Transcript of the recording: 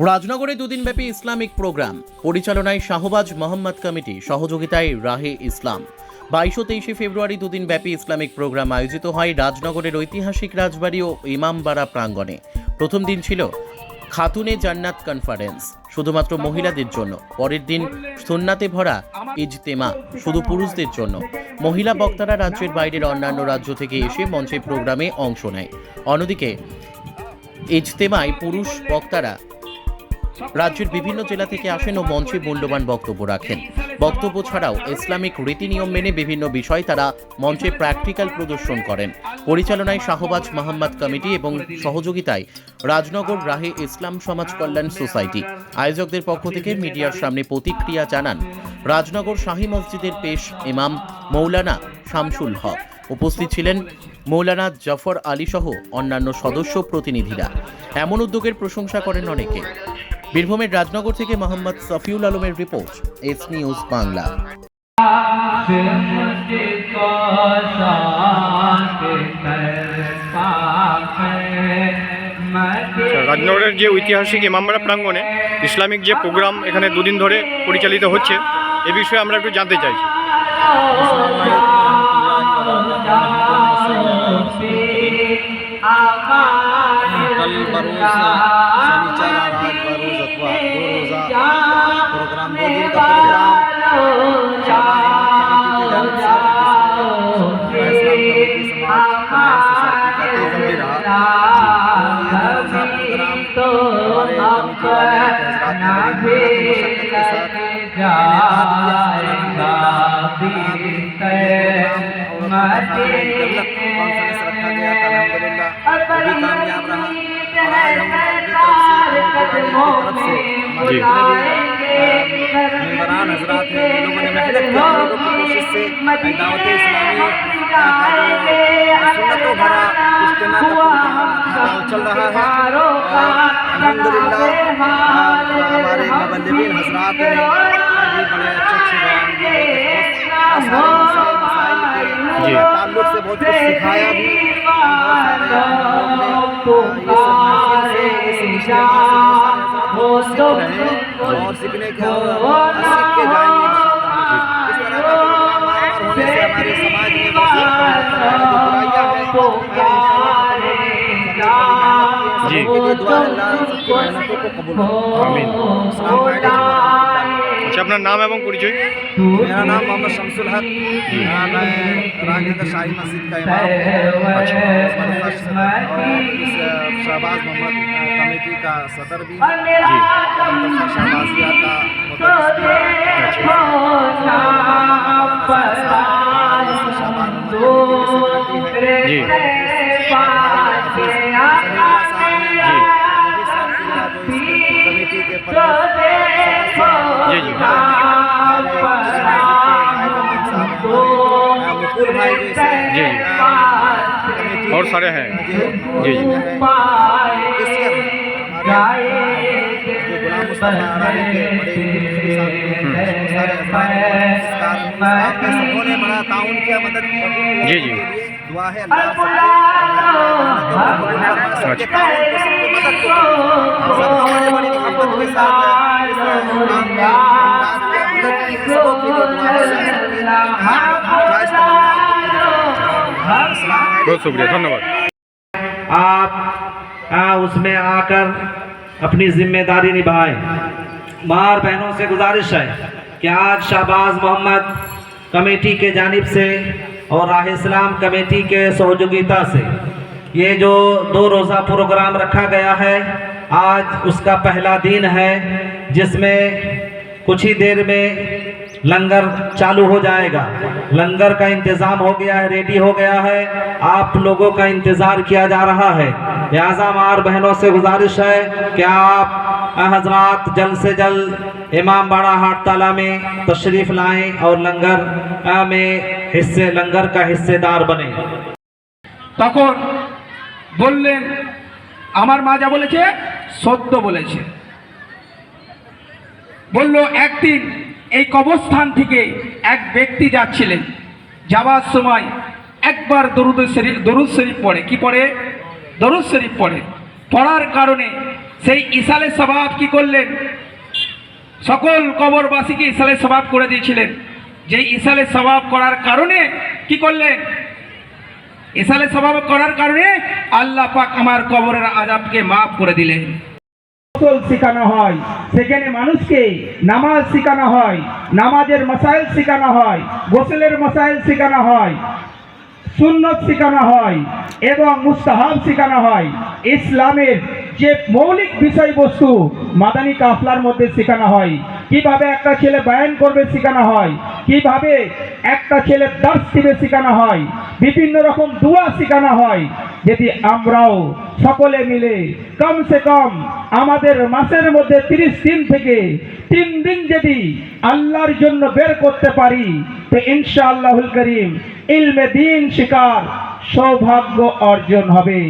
রাজনগরে দুদিনব্যাপী Islamic programme. পরিচালনায় Shahbaz Mohammad committee, সহযোগিতায় রাহে ইসলাম। বাইশ তেইশে ফেব্রুয়ারি দুদিন ব্যাপী ইসলামিক প্রোগ্রাম আয়োজিত হয় রাজনগরের ঐতিহাসিক রাজবাড়ি ও ইমামবাড়া প্রাঙ্গণে। প্রথম দিন ছিল খাতুনে জান্নাত কনফারেন্স শুধুমাত্র মহিলাদের জন্য। পরের দিন সুন্নাতে ভরা ইজতেমা, শুধু পুরুষদের জন্য। মহিলা বক্তারা রাজ্যের বাইরের অন্যান্য রাজ্য থেকে এসে মঞ্চে প্রোগ্রামে অংশ নেয়। অন্যদিকে ইজতেমায় পুরুষ বক্তারা রাজ্যের বিভিন্ন জেলা থেকে আসেন ও মঞ্চে মূল্যবান বক্তব্য রাখেন। বক্তব্য ছাড়াও ইসলামিক রীতিনিয়ম মেনে বিভিন্ন বিষয় তারা মঞ্চে প্র্যাকটিক্যাল প্রদর্শন করেন। পরিচালনায় শাহবাজ মোহাম্মদ কমিটি এবং সহযোগিতায় রাজনগর রাহে ইসলাম সমাজ কল্যাণ সোসাইটি। আয়োজকদের পক্ষ থেকে মিডিয়ার সামনে প্রতিক্রিয়া জানান রাজনগর শাহী মসজিদের পেশ ইমাম মৌলানা শামসুল হক। উপস্থিত ছিলেন মৌলানা জাফর আলী সহ অন্যান্য সদস্য প্রতিনিধিরা। এমন উদ্যোগের প্রশংসা করেন অনেকে। বীরভূমের রাজনগর থেকে মোহাম্মদ সফিউল আলমের রিপোর্ট এস নিউজ বাংলা। রাজনগরের যে ঐতিহাসিক ইমামবাড়া প্রাঙ্গণে ইসলামিক যে প্রোগ্রাম এখানে দুদিন ধরে পরিচালিত হচ্ছে এ বিষয়ে আমরা একটু জানতে চাইছি। جی۔ ممبران حضرات ہیں لوگوں نے محنت کی الحمد للہ ہمارے حضرات سے بہت سکھایا بھی۔ اور اچھا اپنا نام ایوم جوئی میرا نام محمد شمس الحق میں راگے کا شاہی مسجد کا امام اچھا، اور شہباز محمد کمیٹی کا صدر بھی۔ شہبازیہ کا اچھا، شہباز محمد جی اور سارے ہیں جی جی جی جی اللہ بہت شکریہ دھنیہ واد آپ اس میں آ کر اپنی ذمہ داری نبھائیں۔ مار بہنوں سے گزارش ہے کہ آج شہباز محمد کمیٹی کے جانب سے اور راہ اسلام کمیٹی کے سہجوگیتا سے۔ یہ جو دو روزہ پروگرام رکھا گیا ہے، آج اس کا پہلا دن ہے، جس میں کچھ ہی دیر میں لنگر چالو ہو جائے گا۔ لنگر کا انتظام ہو گیا ہے، ریڈی ہو گیا ہے۔ آپ لوگوں کا انتظار کیا جا رہا ہے۔ لہٰذا مار بہنوں سے گزارش ہے کہ آپ حضرات جلد سے جلد امام باڑہ ہاٹ تالہ میں تشریف لائیں اور لنگر میں حصے، لنگر کا حصے دار بنیں۔ তখন বললেন ماجہ بولے چھے বলেছে بولے چھے বলল, একদিন এই কবরস্থান থেকে এক ব্যক্তি যাচ্ছিলেন। যাওয়ার সময় একবার দরুদ শরীফ দরুদ শরীফ পড়ে। কি পড়ে? দরুদ শরীফ পড়ে। পড়ার কারণে সেই ইসালে স্বভাব কি করলেন? সকল কবরবাসীকে ইসালে স্বভাব করে দিয়েছিলেন। যে ইসালে স্বভাব করার কারণে কি করলেন? ইসালে স্বভাব করার কারণে আল্লাহ পাক আমার কবরের আজাবকে মাফ করে দিলেন। গোসল শেখানো হয়। সেখানে মানুষকে নামাজ শেখানো হয়, নামাজের মাসাইল শেখানো হয়, গোসলের মাসাইল শেখানো হয়, সুন্নত শেখানো হয় এবং মুস্তাহাব শেখানো হয়। ইসলামের যে মৌলিক বিষয়বস্তু মাদানী কাফলার মধ্যে শেখানো হয়, কীভাবে একটা ছেলে বায়ান করবে শেখানো হয়, কীভাবে একটা ছেলে দাস দিবে শেখানো হয়, বিভিন্ন রকম দোয়া শেখানো হয়। যদি আমরাও সকলে মিলে কমসে কম আমাদের মাসের মধ্যে তিরিশ দিন থেকে তিন দিন যদি আল্লাহর জন্য বের করতে পারি, তো ইনশাআল্লাহুল করিম ইলমে দিন শিকার সৌভাগ্য অর্জন হবে।